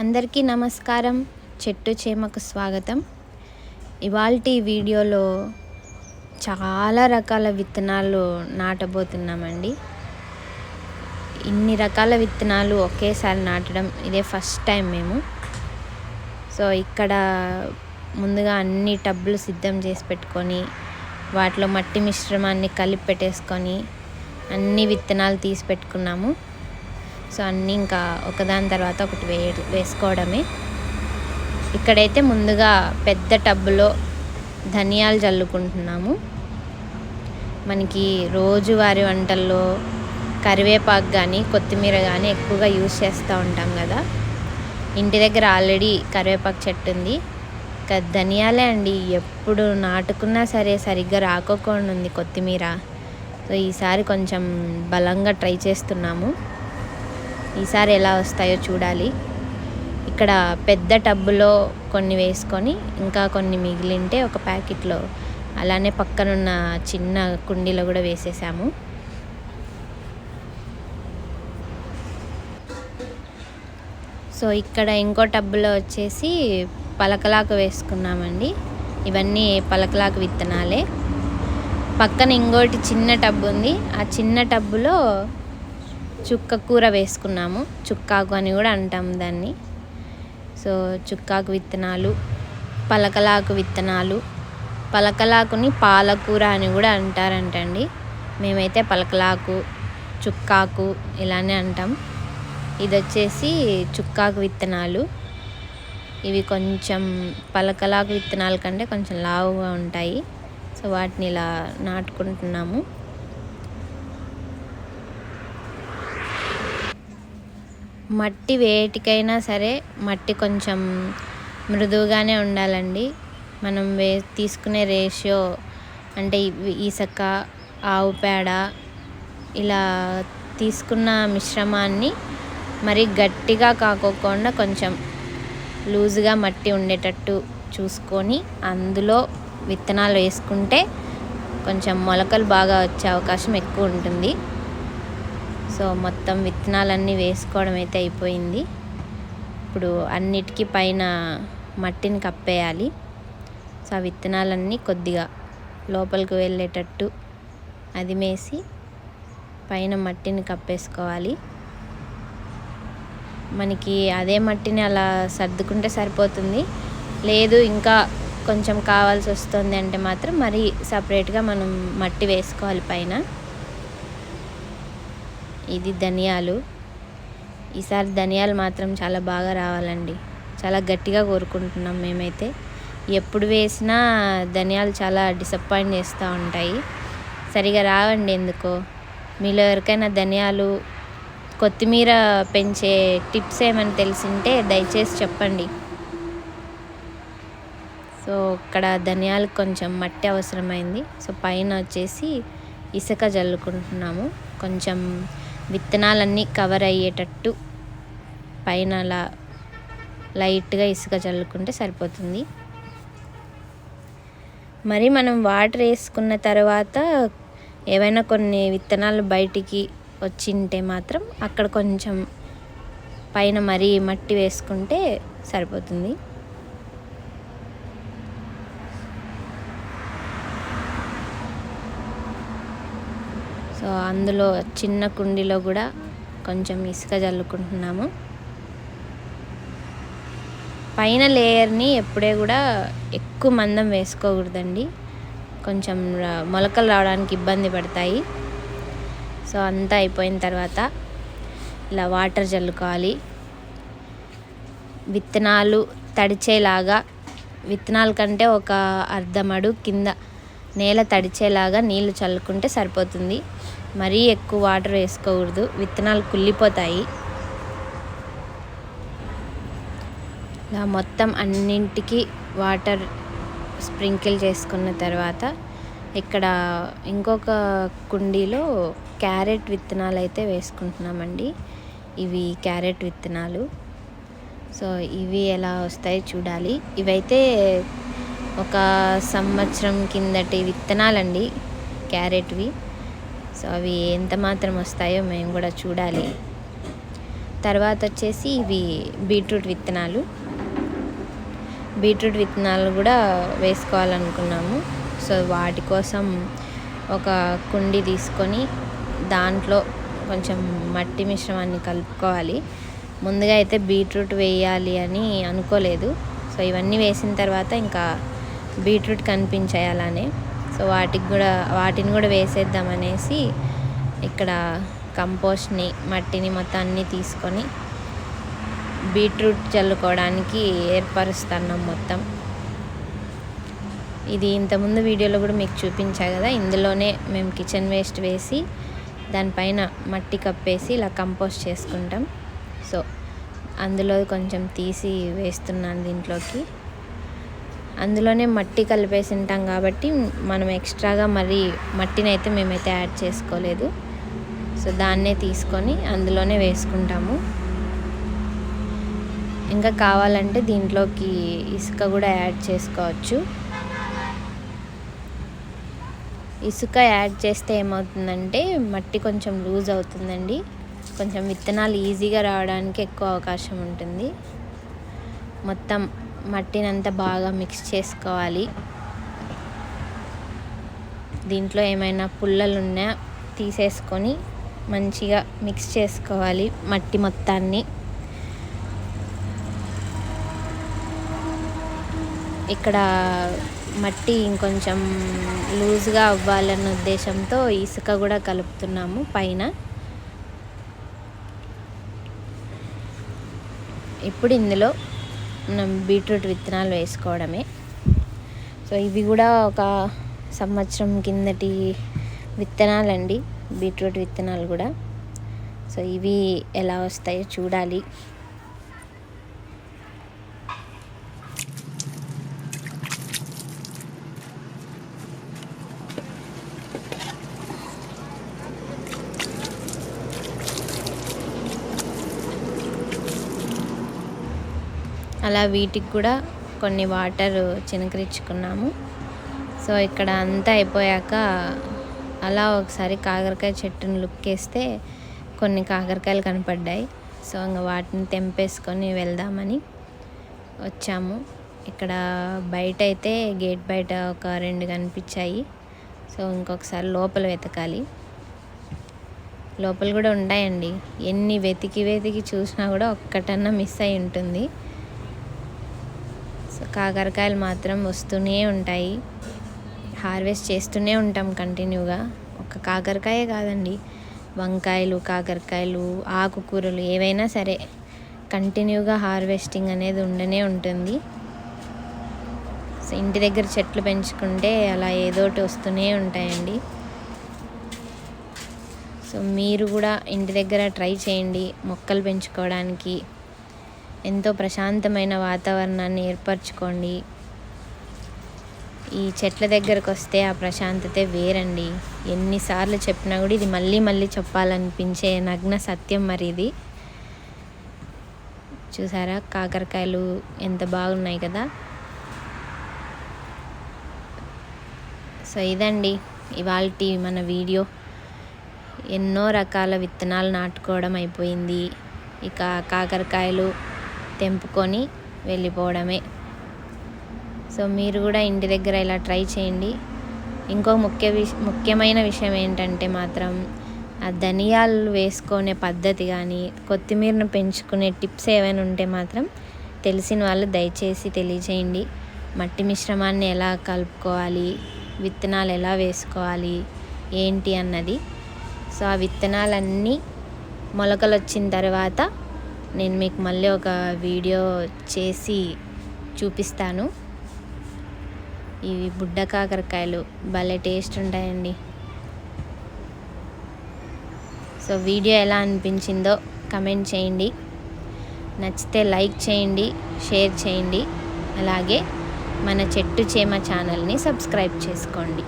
అందరికీ నమస్కారం. చెట్టు చేమకు స్వాగతం. ఇవాల్టి వీడియోలో చాలా రకాల విత్తనాలు నాటబోతున్నామండి. ఇన్ని రకాల విత్తనాలు ఒకేసారి నాటడం ఇదే ఫస్ట్ టైం మేము. సో ఇక్కడ ముందుగా అన్ని టబ్బులు సిద్ధం చేసి పెట్టుకొని వాటిలో మట్టి మిశ్రమాన్ని కలిపి పెట్టేసుకొని అన్ని విత్తనాలు తీసి పెట్టుకున్నాము. సో అన్నీ ఇంకా ఒకదాని తర్వాత ఒకటి వే వేసుకోవడమే. ఇక్కడైతే ముందుగా పెద్ద టబ్బులో ధనియాలు జల్లుకుంటున్నాము మనకి రోజువారి వంటల్లో కరివేపాకు కానీ కొత్తిమీర కానీ ఎక్కువగా యూస్ చేస్తూ ఉంటాం కదా. ఇంటి దగ్గర ఆల్రెడీ కరివేపాకు చెట్టు ఉంది. ఇంకా ధనియాలే అండి. ఎప్పుడు నాటుకున్నా సరే సరిగ్గా రాకోకుండా ఉంది కొత్తిమీర. సో ఈసారి కొంచెం బలంగా ట్రై చేస్తున్నాము. ఈసారి ఎలా వస్తాయో చూడాలి. ఇక్కడ పెద్ద టబ్బులో కొన్ని వేసుకొని ఇంకా కొన్ని మిగిలింటే ఒక ప్యాకెట్లో. అలానే పక్కనున్న చిన్న కుండీలో కూడా వేసేసాము. సో ఇక్కడ ఇంకో టబ్బులో వచ్చేసి పలకలాకు వేసుకున్నామండి. ఇవన్నీ పలకలాకు విత్తనాలే. పక్కన ఇంకోటి చిన్న టబ్బు ఉంది ఆ చిన్న టబ్బులో చుక్క కూర వేసుకున్నాము. చుక్కాకు అని కూడా అంటాం దాన్ని. సో చుక్కాకు విత్తనాలు పలకలాకు విత్తనాలు పలకలాకుని పాలకూర అని కూడా అంటారంటండి. మేమైతే పలకలాకు చుక్కాకు ఇలానే అంటాం. ఇది వచ్చేసి చుక్కాకు విత్తనాలు. ఇవి కొంచెం పలకలాకు విత్తనాల కంటే కొంచెం లావుగా ఉంటాయి. సో వాటిని ఇలా నాటుకుంటున్నాము. మట్టి వేటికైనా సరే మట్టి కొంచెం మృదువుగానే ఉండాలండి. మనం వే తీసుకునే రేషియో అంటే ఇసక ఆవు పేడ ఇలా తీసుకున్న మిశ్రమాన్ని మరి గట్టిగా కాకోకుండా కొంచెం లూజుగా మట్టి ఉండేటట్టు చూసుకొని అందులో విత్తనాలు వేసుకుంటే కొంచెం మొలకలు బాగా వచ్చే అవకాశం ఎక్కువ ఉంటుంది. సో మొత్తం విత్తనాలన్నీ వేసుకోవడం అయితే అయిపోయింది. ఇప్పుడు అన్నిటికీ పైన మట్టిని కప్పేయాలి. సో ఆ విత్తనాలన్నీ కొద్దిగా లోపలికి వెళ్ళేటట్టు అది మేసి పైన మట్టిని కప్పేసుకోవాలి. మనకి అదే మట్టిని అలా సర్దుకుంటే సరిపోతుంది. లేదు ఇంకా కొంచెం కావాల్సి వస్తుంది అంటే మాత్రం మరి సపరేట్గా మనం మట్టి వేసుకోవాలి పైన. ఇది ధనియాలు. ఈసారి ధనియాలు మాత్రం చాలా బాగా రావాలండి. చాలా గట్టిగా కోరుకుంటున్నాం మేమైతే. ఎప్పుడు వేసినా ధనియాలు చాలా డిసప్పాయింట్ చేస్తూ ఉంటాయి. సరిగా రావండి ఎందుకో? మీలో ఎవరికైనా ధనియాలు కొత్తిమీర పెంచే టిప్స్ ఏమైనా తెలిసింటే దయచేసి చెప్పండి. సో ఇక్కడ ధనియాలకు కొంచెం మట్టి అవసరమైంది. సో పైన వచ్చేసి ఇసుక జల్లుకుంటున్నాము. కొంచెం విత్తనాలన్నీ కవర్ అయ్యేటట్టు పైన అలా లైట్గా ఇసుక చల్లుకుంటే సరిపోతుంది. మరి మనం వాటర్ వేసుకున్న తర్వాత ఏవైనా కొన్ని విత్తనాలు బయటికి వచ్చింటే మాత్రం అక్కడ కొంచెం పైన మరీ మట్టి వేసుకుంటే సరిపోతుంది సో అందులో చిన్న కుండీలో కూడా కొంచెం ఇసుక చల్లుకుంటున్నాము. పైన లేయర్ని ఎప్పుడే కూడా ఎక్కువ మందం వేసుకోకూడదండి. కొంచెం మొలకలు రావడానికి ఇబ్బంది పడతాయి. సో అంతా అయిపోయిన తర్వాత ఇలా వాటర్ చల్లుకోవాలి. విత్తనాలు తడిచేలాగా విత్తనాల కంటే ఒక అర్ధమడు కింద నేల తడిచేలాగా నీళ్ళు చల్లుకుంటే సరిపోతుంది. మరీ ఎక్కువ వాటర్ వేసుకోకూడదు. విత్తనాలు కుళ్ళిపోతాయి. ఇలా మొత్తం అన్నింటికి వాటర్ స్ప్రింకిల్ చేసుకున్న తర్వాత ఇక్కడ ఇంకొక కుండీలో క్యారెట్ విత్తనాలు అయితే వేసుకుంటున్నామండి. ఇవి క్యారెట్ విత్తనాలు. సో ఇవి ఎలా వస్తాయి చూడాలి. ఇవైతే ఒక సంవత్సరం కిందటి విత్తనాలండి క్యారెట్వి. సో అవి ఎంత మాత్రం వస్తాయో మేము కూడా చూడాలి. తర్వాత వచ్చేసి ఇవి బీట్రూట్ విత్తనాలు. బీట్రూట్ విత్తనాలు కూడా వేసుకోవాలనుకున్నాము. సో వాటి కోసం ఒక కుండి తీసుకొని దాంట్లో కొంచెం మట్టి మిశ్రమాన్ని కలుపుకోవాలి. ముందుగా అయితే బీట్రూట్ వేయాలి అని అనుకోలేదు. సో ఇవన్నీ వేసిన తర్వాత ఇంకా బీట్రూట్ కనిపించేయాలనే సో వాటికి కూడా వాటిని కూడా వేసేద్దామనేసి ఇక్కడ కంపోస్ట్ని మట్టిని మొత్తం అన్నీ తీసుకొని బీట్రూట్ చల్లుకోవడానికి ఏర్పరుస్తున్నాం మొత్తం. ఇది ఇంతకుముందు వీడియోలో కూడా మీకు చూపించా కదా ఇందులోనే మేము కిచెన్ వేస్ట్ వేసి దానిపైన మట్టి కప్పేసి ఇలా కంపోస్ట్ చేసుకుంటాం. సో అందులో కొంచెం తీసి వేస్తున్నాను దీంట్లోకి. అందులోనే మట్టి కలిపేసి ఉంటాం కాబట్టి మనం ఎక్స్ట్రాగా మరి మట్టిని అయితే మేమైతే యాడ్ చేసుకోలేదు. సో దాన్నే తీసుకొని అందులోనే వేసుకుంటాము. ఇంకా కావాలంటే దీంట్లోకి ఇసుక కూడా యాడ్ చేసుకోవచ్చు. ఇసుక యాడ్ చేస్తే ఏమవుతుందంటే మట్టి కొంచెం లూజ్ అవుతుందండి. కొంచెం విత్తనాలు ఈజీగా రావడానికి ఎక్కువ అవకాశం ఉంటుంది. మొత్తం మట్టినంతా బాగా మిక్స్ చేసుకోవాలి. దీంట్లో ఏమైనా పుల్లలు ఉన్నా తీసేసుకొని మంచిగా మిక్స్ చేసుకోవాలి మట్టి మొత్తాన్ని. ఇక్కడ మట్టి ఇంకొంచెం లూజ్గా అవ్వాలన్న ఉద్దేశంతో ఇసుక కూడా కలుపుతున్నాము పైన. ఇప్పుడు ఇందులో బీట్రూట్ విత్తనాలు వేసుకోవడమే. సో ఇవి కూడా ఒక సంవత్సరం కిందటి విత్తనాలండి బీట్రూట్ విత్తనాలు కూడా. సో ఇవి ఎలా వస్తాయో చూడాలి. అలా వీటికి కూడా కొన్ని వాటర్ చినకరించుకున్నాము. సో ఇక్కడ అంతా అయిపోయాక అలా ఒకసారి కాకరకాయ చెట్టును లుక్ వేస్తే కొన్ని కాకరకాయలు కనపడ్డాయి. సో ఇంకా వాటిని తెంపేసుకొని వెళ్దామని వచ్చాము. ఇక్కడ బయట అయితే గేట్ బయట ఒక రెండు కనిపించాయి. సో ఇంకొకసారి లోపల వెతకాలి. లోపల కూడా ఉన్నాయండి ఎన్ని వెతికి వెతికి చూసినా కూడా ఒక్కటన్నా మిస్ అయి ఉంటుంది. కాకరకాయలు మాత్రం వస్తూనే ఉంటాయి. హార్వెస్ట్ చేస్తూనే ఉంటాం కంటిన్యూగా. ఒక కాకరకాయే కాదండి. వంకాయలు కాకరకాయలు ఆకుకూరలు ఏవైనా సరే కంటిన్యూగా హార్వెస్టింగ్ అనేది ఉండనే ఉంటుంది. సో ఇంటి దగ్గర చెట్లు పెంచుకుంటే అలా ఏదోటి వస్తూనే ఉంటాయండి. సో మీరు కూడా ఇంటి దగ్గర ట్రై చేయండి. మొక్కలు పెంచుకోవడానికి ఎంతో ప్రశాంతమైన వాతావరణాన్ని ఏర్పరచుకోండి. ఈ చెట్ల దగ్గరకు వస్తే ఆ ప్రశాంతతే వేరండి. ఎన్నిసార్లు చెప్పినా కూడా ఇది మళ్ళీ మళ్ళీ చెప్పాలనిపించే నగ్న సత్యం మరి ఇది. చూసారా? కాకరకాయలు ఎంత బాగున్నాయి కదా? సో ఇదండి ఇవాళ మన వీడియో. ఎన్నో రకాల విత్తనాలు నాటుకోవడం అయిపోయింది. ఇక కాకరకాయలు తెంపుకొని వెళ్ళిపోవడమే. సో మీరు కూడా ఇంటి దగ్గర ఇలా ట్రై చేయండి. ఇంకో ముఖ్య విష ముఖ్యమైన విషయం ఏంటంటే మాత్రం ఆ ధనియాలు వేసుకునే పద్ధతి కానీ కొత్తిమీరను పెంచుకునే టిప్స్ ఏమైనా ఉంటే మాత్రం తెలిసిన వాళ్ళు దయచేసి తెలియచేయండి మట్టి మిశ్రమాన్ని ఎలా కలుపుకోవాలి విత్తనాలు ఎలా వేసుకోవాలి ఏంటి అన్నది. సో ఆ విత్తనాలన్నీ మొలకలు వచ్చిన తర్వాత నేను మీకు మళ్ళీ ఒక వీడియో చేసి చూపిస్తాను. ఇవి బుడ్డ కాకరకాయలు భలే టేస్ట్ ఉంటాయండి. సో వీడియో ఎలా అనిపించిందో కమెంట్ చేయండి. నచ్చితే లైక్ చేయండి షేర్ చేయండి. అలాగే మన చెట్టు చేమ ఛానల్ని సబ్స్క్రైబ్ చేసుకోండి.